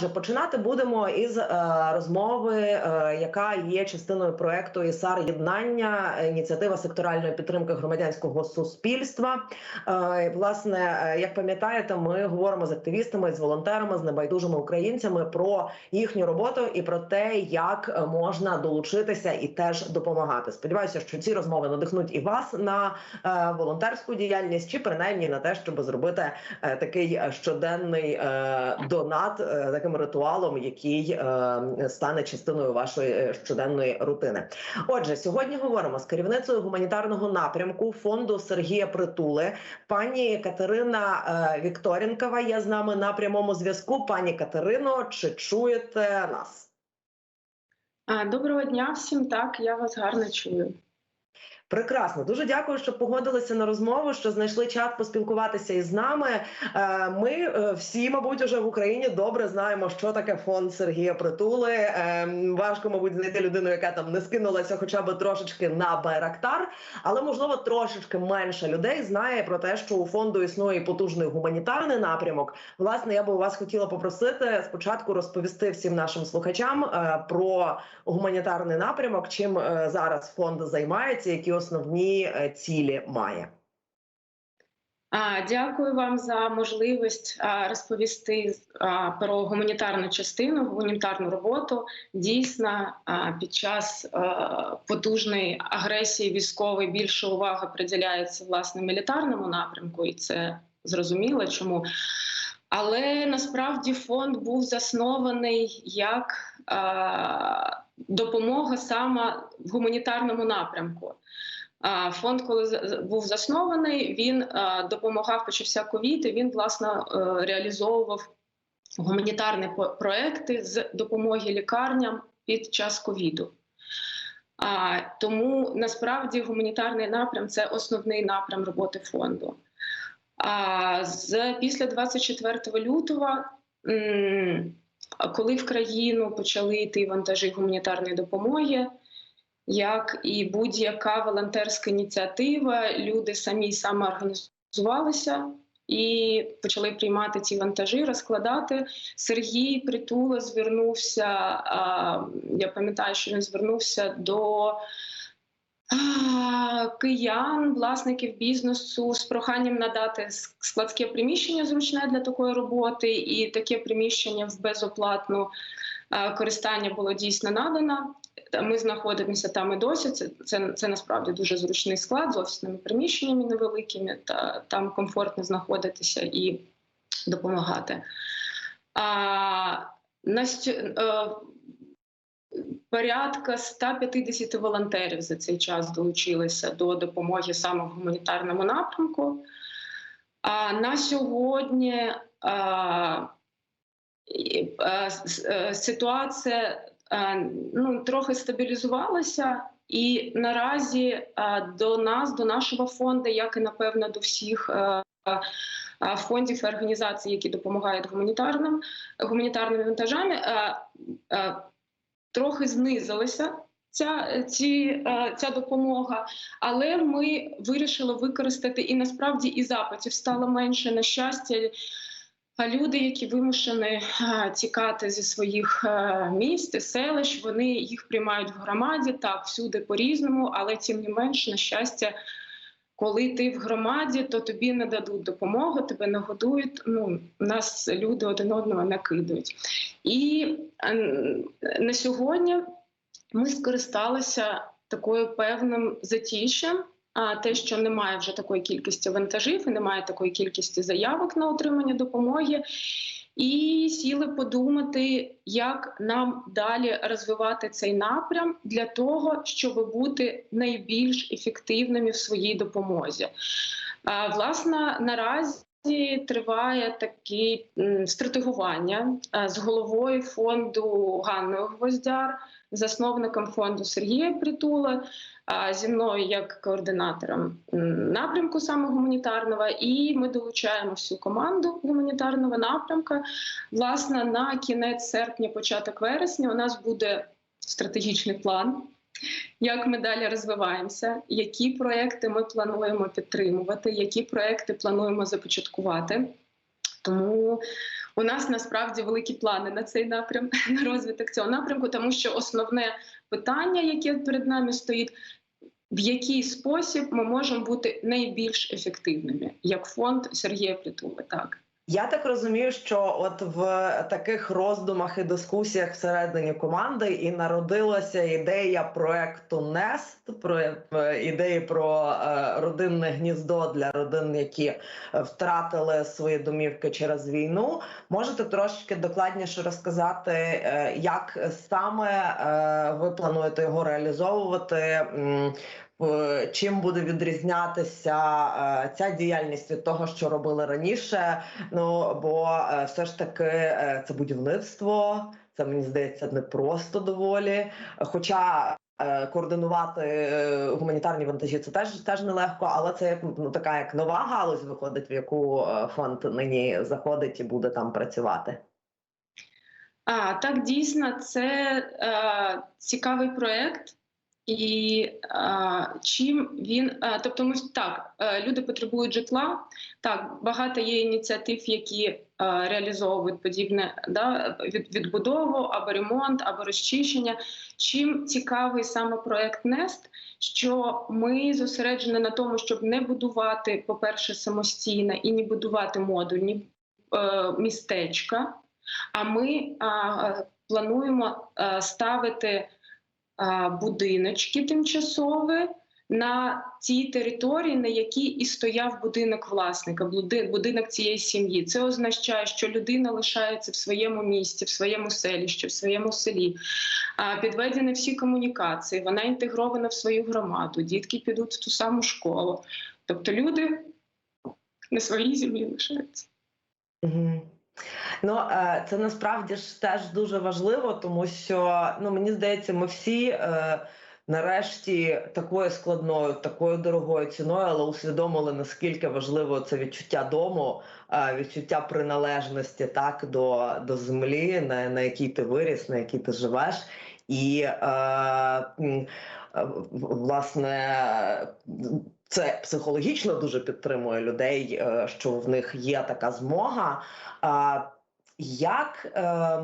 Отже, починати будемо із е, розмови, е, яка є частиною проекту ІСАР єднання, ініціатива секторальної підтримки громадянського суспільства. Е, власне, е, як пам'ятаєте, ми говоримо з активістами, з волонтерами, з небайдужими українцями про їхню роботу і про те, як можна долучитися і теж допомагати. Сподіваюся, що ці розмови надихнуть і вас на е, волонтерську діяльність, чи принаймні на те, щоб зробити е, такий щоденний е, донат е, таким ритуалом, який е, стане частиною вашої е, щоденної рутини. Отже, сьогодні говоримо з керівницею гуманітарного напрямку фонду Сергія Притули. Пані Катерина е, Вікторінкова є з нами на прямому зв'язку. Пані Катерино, чи чуєте нас? Доброго дня всім. Так, я вас гарно чую. Прекрасно, дуже дякую, що погодилися на розмову, що знайшли час поспілкуватися із нами. Е, Ми е, всі, мабуть, уже в Україні добре знаємо, що таке фонд Сергія Притули. Е, Важко, мабуть, знайти людину, яка там не скинулася, хоча б трошечки на Байрактар, але можливо трошечки менше людей знає про те, що у фонду існує потужний гуманітарний напрямок. Власне, я би у вас хотіла попросити спочатку розповісти всім нашим слухачам про гуманітарний напрямок, чим зараз фонд займається, які основні е, цілі має. Дякую вам за можливість розповісти про гуманітарну частину, гуманітарну роботу. Дійсно, під час потужної агресії військової більше уваги приділяється власне мілітарному напрямку, і це зрозуміло чому. Але насправді фонд був заснований як допомога саме в гуманітарному напрямку. Фонд, коли був заснований, він допомагав почався ковід. і Він власне е, реалізовував гуманітарні проекти з допомоги лікарням під час ковіду. Тому насправді гуманітарний напрям це основний напрям роботи фонду. А з після 24 лютого, коли в країну почали йти вантажі гуманітарної допомоги, як і будь-яка волонтерська ініціатива, люди самі самоорганізувалися і почали приймати ці вантажі, розкладати. Сергій Притула звернувся. Я пам'ятаю, що він звернувся до. Киян, власників бізнесу з проханням надати складське приміщення зручне для такої роботи, і таке приміщення в безоплатну користання було дійсно надано. Ми знаходимося там і досі. Це, це, це насправді дуже зручний склад з офісними приміщеннями невеликими, та там комфортно знаходитися і допомагати. А, на, сьо- е, порядка 150 волонтерів за цей час долучилися до допомоги саме в гуманітарному напрямку. А на сьогодні а, а, е, ситуація е, ну, трохи стабілізувалася, і наразі до нас, до нашого фонду, як і напевно до всіх. е, е, Фондів і організацій, які допомагають гуманітарним гуманітарними вантажами, е, е, трохи знизилася ця, ці, е, ця допомога, але ми вирішили використати і насправді і запитів стало менше на щастя. Люди, які вимушені е, тікати зі своїх е, міст селищ, вони їх приймають в громаді так всюди по-різному, але тим не менш, на щастя, коли ти в громаді, то тобі не дадуть допомогу, тебе не годують. Ну нас люди один одного накидують. І е, на сьогодні ми скористалися такою певним затішем. А те, що немає вже такої кількості вантажів і немає такої кількості заявок на отримання допомоги, і сіли подумати, як нам далі розвивати цей напрям для того, щоб бути найбільш ефективними в своїй допомозі. А, Власне, наразі. Триває таке стратегування з головою фонду Ганною Гвоздяр, засновником фонду Сергія Притула, зі мною як координатором напрямку саме гуманітарного, і ми долучаємо всю команду гуманітарного напрямка. Власне, на кінець серпня, початок вересня, у нас буде стратегічний план. Як ми далі розвиваємося, які проекти ми плануємо підтримувати, які проекти плануємо започаткувати. Тому У нас насправді великі плани на цей напрям, на розвиток цього напрямку, тому що основне питання, яке перед нами стоїть, в який спосіб ми можемо бути найбільш ефективними, як фонд Сергія Притули. Так. Я так розумію, що от в таких роздумах і дискусіях всередині команди і народилася ідея проекту Нест, про е, ідеї про е, родинне гніздо для родин, які е, втратили свої домівки через війну. Можете трошки докладніше розказати, як саме ви плануєте його реалізовувати? В- Чим буде відрізнятися е, ця діяльність від того, що робили раніше? Ну бо е, все ж таки е, це будівництво, це мені здається не просто доволі. Хоча е, координувати е, гуманітарні вантажі це теж теж нелегко, але це ну така як нова галузь виходить, в яку е, фонд нині заходить і буде там працювати. А так дійсно це е, цікавий проект. І е, чим він, е, тобто, ми так, е, люди потребують житла. Так, багато є ініціатив, які е, реалізовують подібне да, від, відбудову або ремонт, або розчищення. Чим цікавий саме проект Нест, що ми зосереджені на тому, щоб не будувати, по-перше, самостійно і не будувати модульні е, містечка. А ми а, плануємо а, ставити а, будиночки тимчасові на тій території, на якій і стояв будинок власника, будинок цієї сім'ї. Це означає, що людина лишається в своєму місті, в своєму селищі, в своєму селі. Підведені всі комунікації, вона інтегрована в свою громаду, дітки підуть в ту саму школу. Тобто люди на своїй землі лишаються. Ну, е, це насправді ж теж дуже важливо, тому що ну мені здається, ми всі е, нарешті такою складною, такою дорогою ціною, але усвідомили наскільки важливо це відчуття дому, е, відчуття приналежності так до, до землі, на, на якій ти виріс, на якій ти живеш, і е, е, власне. Це психологічно дуже підтримує людей, е, що в них є така змога. Як е,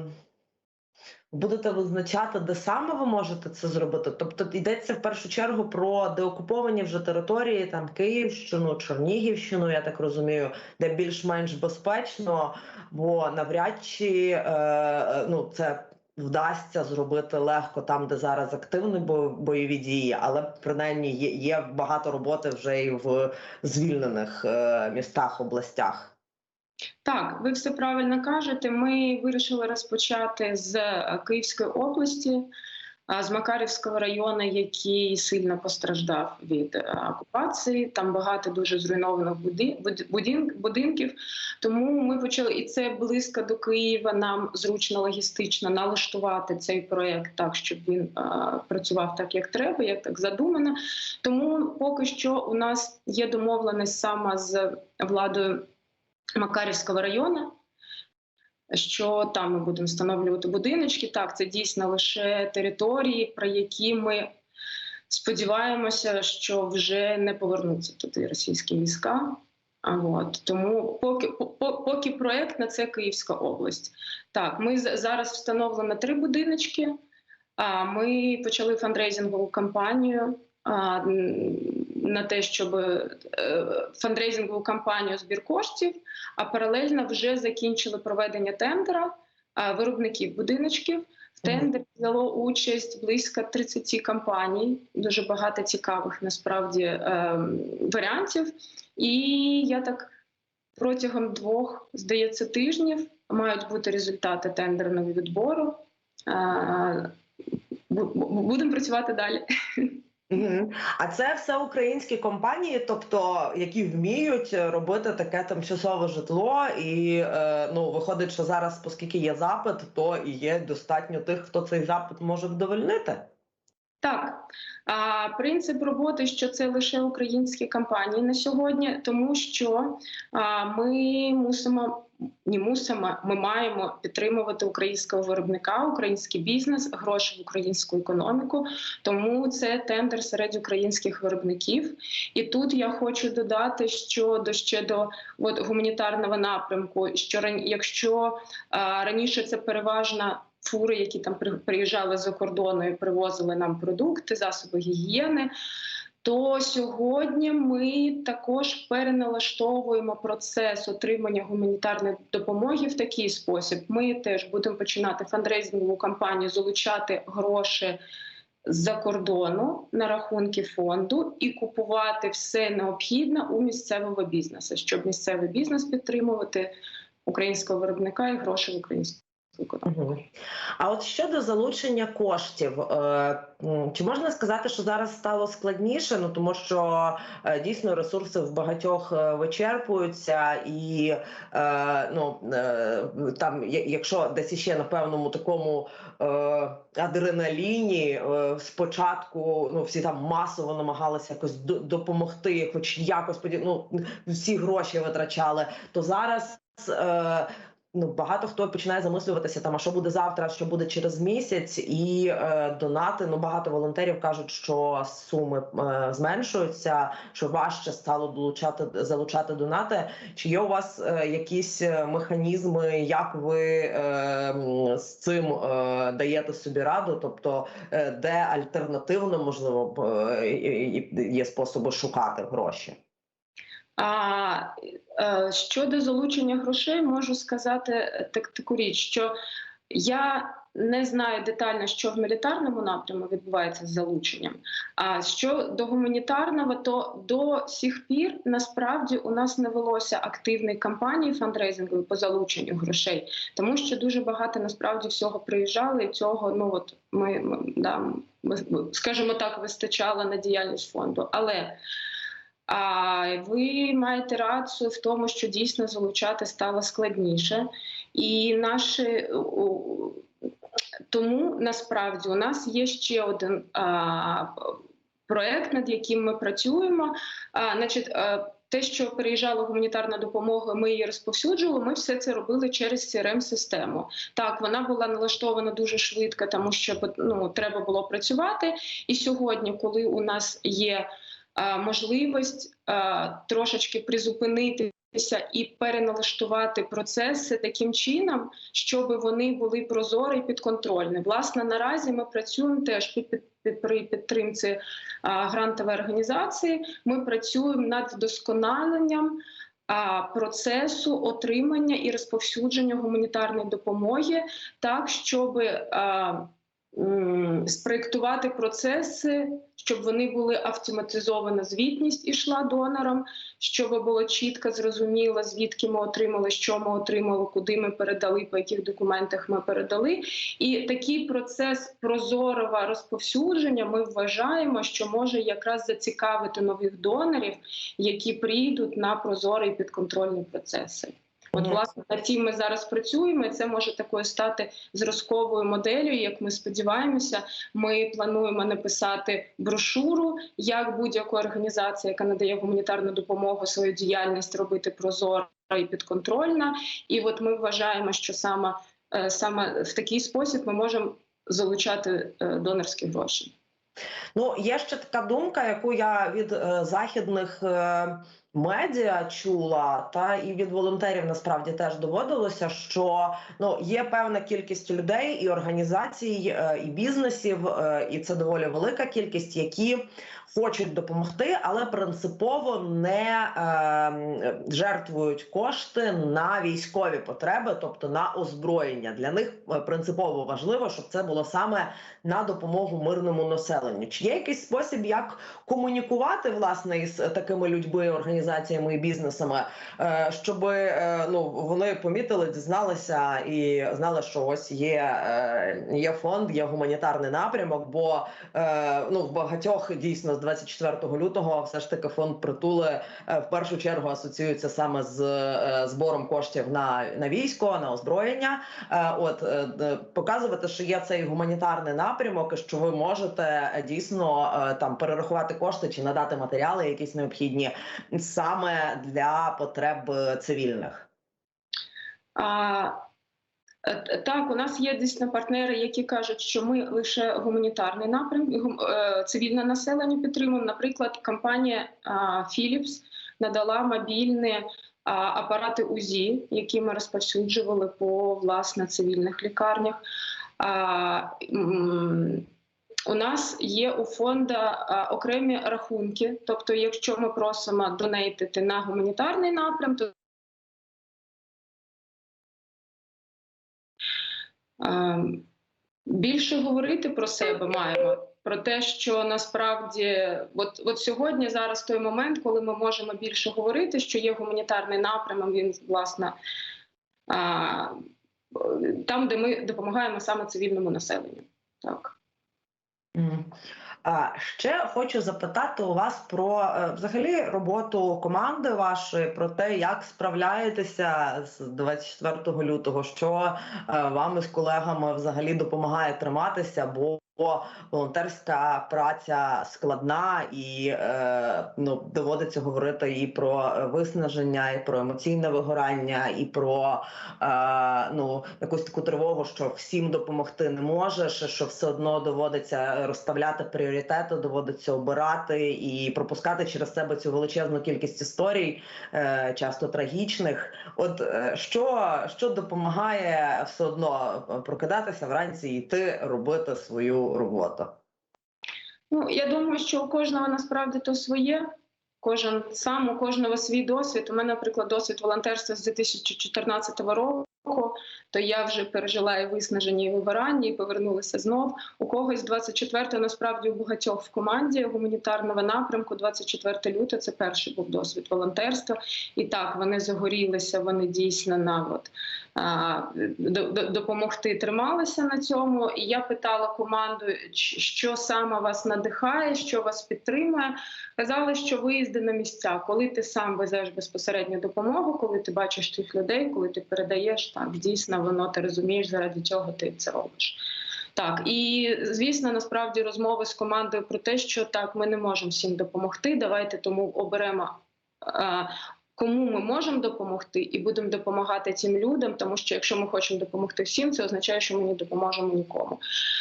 будете визначати, де саме ви можете це зробити? Тобто йдеться в першу чергу про деокуповані вже території, там Київщину, Чернігівщину, я так розумію, де більш-менш безпечно, бо навряд чи е, ну, це. Вдасться зробити легко там, де зараз активні бо- бойові дії, але принаймні є, є багато роботи вже і в звільнених е, містах, областях. Так, ви все правильно кажете. Ми вирішили розпочати з е, Київської області, з Макарівського району, який сильно постраждав від е, окупації. Там багато дуже зруйнованих буди- будинків. Тому ми почали, і це близько до Києва. Нам зручно логістично налаштувати цей проект так, щоб він е, працював так, як треба, як так задумано. Тому поки що у нас є домовленість саме з владою. Макарівського району, що там ми будемо встановлювати будиночки. Так, це дійсно лише території, про які ми сподіваємося, що вже не повернуться туди російські війська. От тому поки по- по- поки проект на це Київська область. Так, ми зараз встановлено три будиночки. А ми почали фандрейзингову кампанію на те, щоб е, фандрейзингову кампанію збір коштів, а паралельно вже закінчили проведення тендера виробників будиночків. В тендері взяло участь близько 30 компаній, дуже багато цікавих насправді е, варіантів. І я так протягом двох, здається, тижнів мають бути результати тендерного відбору. Е, бу- бу- Будемо працювати далі. А це все українські компанії, тобто які вміють робити таке тимчасове житло, і е, ну виходить, що зараз, оскільки є запит, то і є достатньо тих, хто цей запит може вдовольнити. Так, а принцип роботи, що це лише українські компанії на сьогодні, тому що а, ми мусимо мусимо, ми маємо підтримувати українського виробника, український бізнес, гроші в українську економіку. Тому це тендер серед українських виробників. І тут я хочу додати, що до ще до от, гуманітарного напрямку, що якщо а, раніше це переважно фури, які там при- приїжджали за кордону і привозили нам продукти, засоби гігієни. То сьогодні ми також переналаштовуємо процес отримання гуманітарної допомоги в такий спосіб. Ми теж будемо починати фандрейзингову кампанію, залучати гроші з-за кордону на рахунки фонду і купувати все необхідне у місцевого бізнесу, щоб місцевий бізнес підтримувати українського виробника і гроші в українську. А от щодо залучення коштів, е, чи можна сказати, що зараз стало складніше? Ну тому що е, дійсно ресурси в багатьох е, вичерпуються, і ну там, якщо десь іще на певному такому адреналіні, спочатку ну всі там масово намагалися якось до- допомогти, хоч якось ну, всі гроші витрачали, то зараз. Ну багато хто починає замислюватися там, а що буде завтра, що буде через місяць, і е, донати. Ну багато волонтерів кажуть, що суми е, зменшуються, що важче стало долучати залучати донати. Чи є у вас е, якісь е, механізми, як ви е, з цим е, даєте собі раду? Тобто, е, де альтернативно можливо б, е, є способи шукати гроші? А е, щодо залучення грошей, можу сказати е, так, таку річ, що я не знаю детально, що в мілітарному напряму відбувається з залученням. А що до гуманітарного, то до сих пір насправді у нас не велося активної кампанії фандрейзингової по залученню грошей, тому що дуже багато насправді всього приїжджали, і цього ну от ми, ми да, скажімо так, вистачало на діяльність фонду. Але а ви маєте рацію в тому, що дійсно залучати стало складніше, і наші тому насправді у нас є ще один а, проект, над яким ми працюємо. А, значить, а, те, що переїжджала гуманітарна допомога, ми її розповсюджували. Ми все це робили через crm систему Так, вона була налаштована дуже швидко, тому що ну, треба було працювати. І сьогодні, коли у нас є можливість трошечки призупинитися і переналаштувати процеси таким чином, щоб вони були прозорі і підконтрольні. Власне, наразі ми працюємо теж під, при підтримці а, грантової організації. Ми працюємо над вдосконаленням. Процесу отримання і розповсюдження гуманітарної допомоги так, щоб спроєктувати процеси, щоб вони були автоматизована звітність ішла донорам, щоб було чітко зрозуміло, звідки ми отримали, що ми отримали, куди ми передали, по яких документах ми передали. І такий процес прозорого розповсюдження ми вважаємо, що може якраз зацікавити нових донорів, які прийдуть на прозорі підконтрольні процеси. От, власне, над цим ми зараз працюємо. і Це може такою стати зразковою моделлю. Як ми сподіваємося, ми плануємо написати брошуру, як будь-яка організація, яка надає гуманітарну допомогу, свою діяльність робити прозоро і підконтрольна. І от ми вважаємо, що саме, е, саме в такий спосіб ми можемо залучати е, донорські гроші. Ну, є ще така думка, яку я від е, західних медіа чула, та і від волонтерів насправді теж доводилося, що ну є певна кількість людей і організацій, е, і бізнесів, е, і це доволі велика кількість, які хочуть допомогти, але принципово не е, жертвують кошти на військові потреби, тобто на озброєння. Для них е, принципово важливо, щоб це було саме на допомогу мирному населенню. Чи є якийсь спосіб, як комунікувати власне із такими людьми, організаціями і бізнесами, е, щоб е, ну вони помітили, дізналися і знали, що ось є, е, є фонд, є гуманітарний напрямок. Бо ну в багатьох дійсно з 24 лютого все ж таки фонд притули в першу чергу асоціюється саме з збором коштів на, на військо, на озброєння. От показувати, що є цей гуманітарний напрямок, що ви можете дійсно там перерахувати кошти чи надати матеріали, якісь необхідні саме для потреб е, цивільних. А, е, так, у нас є дійсно партнери, які кажуть, що ми лише гуманітарний напрям е, цивільне населення підтримуємо. Наприклад, компанія Philips надала мобільні апарати УЗІ, які ми розповсюджували по власне цивільних лікарнях. У нас є у фонда окремі рахунки. Тобто, якщо ми просимо донейтити на гуманітарний напрям, то більше говорити про себе маємо. Про те, що насправді, от, от сьогодні зараз той момент, коли ми можемо більше говорити, що є гуманітарний напрямок, він власне а, там, де ми допомагаємо саме цивільному населенню. Так. А ще хочу запитати у вас про е, взагалі роботу команди вашої, про те, як справляєтеся з 24 лютого, що е, вам із колегами взагалі допомагає триматися, бо волонтерська праця складна і е, ну, доводиться говорити і про виснаження, і про емоційне вигорання, і про е, ну, якусь таку тривогу, що всім допомогти не можеш, що все одно доводиться розставляти пріоритети, доводиться обирати і пропускати через себе цю величезну кількість історій, е, часто трагічних. От е, що, що допомагає все одно прокидатися вранці і йти робити свою роботу? Ну, я думаю, що у кожного насправді то своє. Кожен сам, у кожного свій досвід. У мене, наприклад, досвід волонтерства з 2014 року. То я вже пережила і виснаження, і вибирання, і повернулася знов. У когось 24 насправді у багатьох в команді гуманітарного напрямку. 24 лютого це перший був досвід волонтерства. І так вони загорілися. Вони дійсно на от, допомогти трималися на цьому. І я питала команду, що саме вас надихає, що вас підтримує. Казали, що виїзди на місця, коли ти сам везеш безпосередню допомогу, коли ти бачиш тих людей, коли ти передаєш, так дійсно воно ти розумієш, заради чого ти це робиш. Так, і звісно, насправді розмови з командою про те, що так, ми не можемо всім допомогти. Давайте тому оберемо. Кому ми можемо допомогти, і будемо допомагати цим людям, тому що якщо ми хочемо допомогти всім, це означає, що ми не допоможемо нікому.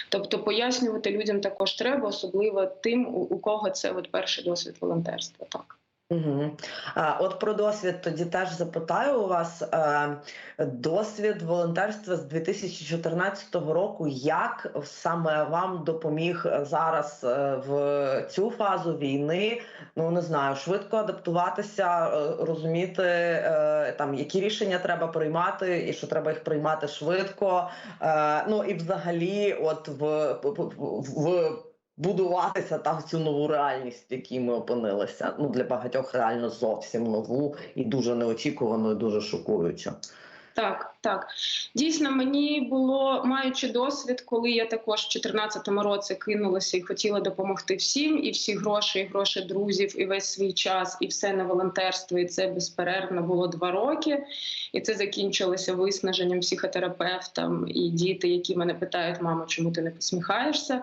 Тобто пояснювати людям також треба, особливо тим, у кого це от перший досвід волонтерства. Так. Угу. От про досвід тоді теж запитаю у вас е, досвід волонтерства з 2014 року. Як саме вам допоміг зараз е, в цю фазу війни? Ну не знаю, швидко адаптуватися, е, розуміти е, там, які рішення треба приймати, і що треба їх приймати швидко. Е, ну і взагалі, от в, в будуватися там цю нову реальність, в якій ми опинилися. Ну для багатьох реально зовсім нову і дуже неочікувану, і дуже шокуючу. Так, так. Дійсно, мені було маючи досвід, коли я також в 2014 році кинулася і хотіла допомогти всім, і всі гроші, і гроші друзів, і весь свій час, і все на волонтерство. І це безперервно було два роки. І це закінчилося виснаженням психотерапевтам і діти, які мене питають, мамо, чому ти не посміхаєшся?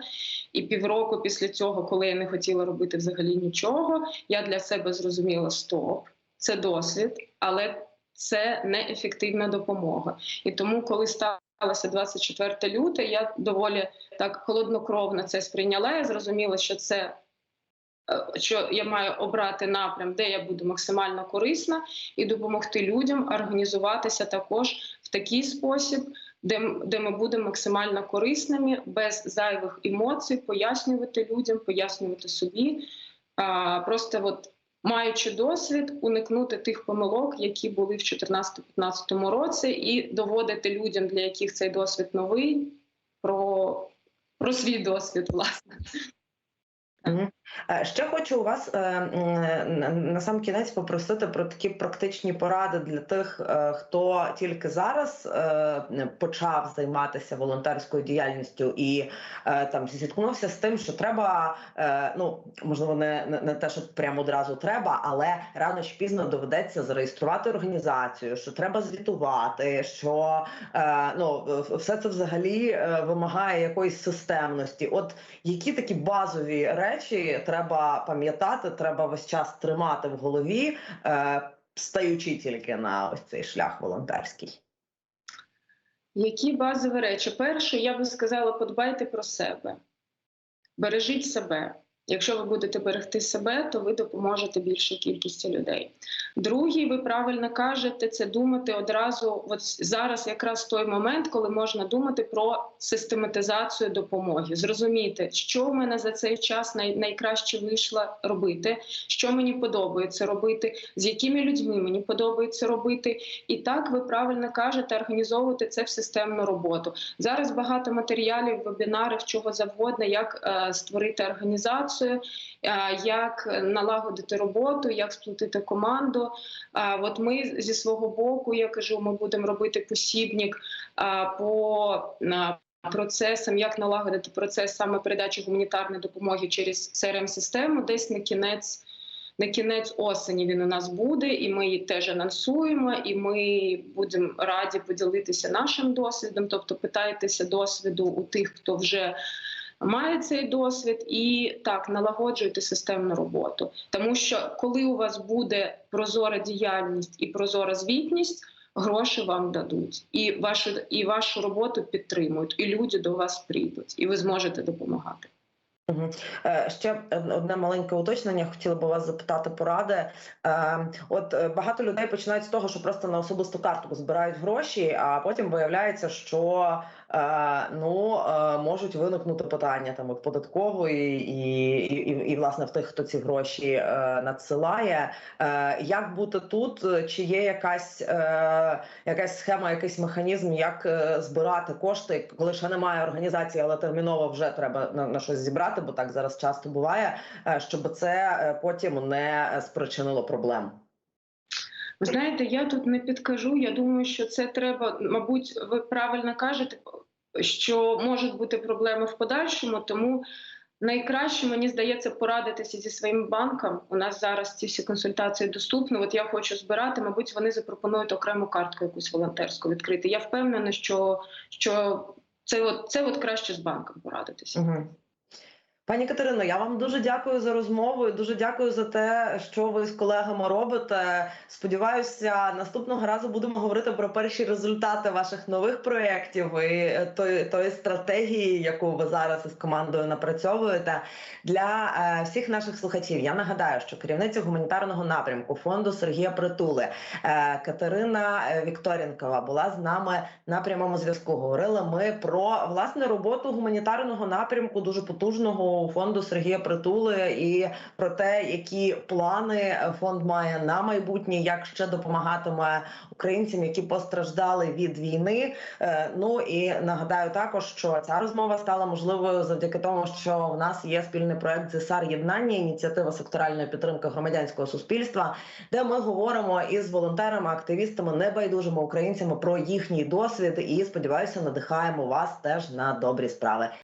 І півроку після цього, коли я не хотіла робити взагалі нічого, я для себе зрозуміла: стоп, це досвід, але це неефективна допомога. І тому, коли сталося 24 люте, я доволі так холоднокровно це сприйняла. Я зрозуміла, що це. е, Що я маю обрати напрям, де я буду максимально корисна, і допомогти людям організуватися також в такий спосіб, де, де ми будемо максимально корисними, без зайвих емоцій, пояснювати людям, пояснювати собі. А, просто от маючи досвід, уникнути тих помилок, які були в 2014-2015 році, і доводити людям, для яких цей досвід новий, про, про свій досвід, власне. Е, Ще хочу у вас е, на- на сам кінець попросити про такі практичні поради для тих, е, хто тільки зараз е, почав займатися волонтерською діяльністю і е, там зіткнувся з тим, що треба, е, ну можливо, не, не, те, що прямо одразу треба, але рано чи пізно доведеться зареєструвати організацію, що треба звітувати, що е, ну все це взагалі е, вимагає якоїсь системності. От які такі базові речі треба пам'ятати, треба весь час тримати в голові, е, стаючи тільки на ось цей шлях волонтерський. Які базові речі? Перше, я би сказала, подбайте про себе, бережіть себе. Якщо ви будете берегти себе, то ви допоможете більшій кількості людей. Другий, ви правильно кажете, це думати одразу. От зараз якраз той момент, коли можна думати про систематизацію допомоги. Зрозуміти, що в мене за цей час най- найкраще вийшло робити, що мені подобається робити, з якими людьми мені подобається робити. І так ви правильно кажете, організовувати це в системну роботу. Зараз багато матеріалів, вебінарів, чого завгодно, як е, створити організацію, як налагодити роботу, як сплутити команду. Е, от ми зі свого боку, я кажу, ми будемо робити посібник е, по е, процесам, як налагодити процес саме передачі гуманітарної допомоги через crm систему десь на кінець. На кінець осені він у нас буде, і ми її теж анонсуємо. І ми будемо раді поділитися нашим досвідом. Тобто, питайтеся досвіду у тих, хто вже має цей досвід, і так налагоджуйте системну роботу. Тому що коли у вас буде прозора діяльність і прозора звітність, гроші вам дадуть, і вашу і вашу роботу підтримують, і люди до вас прийдуть, і ви зможете допомагати. Е, Ще одне маленьке уточнення. Хотіла би вас запитати поради. Е, От е, багато людей починають з того, що просто на особисту картку збирають гроші, а потім виявляється, що ну е, можуть виникнути питання там от податкової і, і, і, і власне в тих, хто ці гроші е, надсилає. Е, Як бути тут? Чи є якась, е, якась схема, якийсь механізм, як е, збирати кошти, коли ще немає організації, але терміново вже треба на, на щось зібрати, бо так зараз часто буває, е, щоб це е, потім не спричинило проблем. Ви знаєте, я тут не підкажу. Я думаю, що це треба, мабуть, ви правильно кажете, що можуть бути проблеми в подальшому, тому найкраще мені здається порадитися зі своїм банком. У нас зараз ці всі консультації доступні. От я хочу збирати, мабуть, вони запропонують окрему картку якусь волонтерську відкрити. Я впевнена, що, що це от це от краще з банком порадитися. Угу. Пані Катерино, я вам дуже дякую за розмову. і Дуже дякую за те, що ви з колегами робите. Сподіваюся, наступного разу будемо говорити про перші результати ваших нових проєктів і тої, тої стратегії, яку ви зараз із командою напрацьовуєте. Для е, всіх наших слухачів я нагадаю, що керівниця гуманітарного напрямку фонду Сергія Притули е, Катерина е, Вікторінкова була з нами на прямому зв'язку. Говорили ми про власне роботу гуманітарного напрямку дуже потужного фонду Сергія Притули і про те, які плани фонд має на майбутнє, як ще допомагатиме українцям, які постраждали від війни. Е, Ну і нагадаю також, що ця розмова стала можливою завдяки тому, що в нас є спільний проект ЗСАР єднання, ініціатива секторальної підтримки громадянського суспільства, де ми говоримо із волонтерами, активістами, небайдужими українцями про їхній досвід. І сподіваюся, надихаємо вас теж на добрі справи.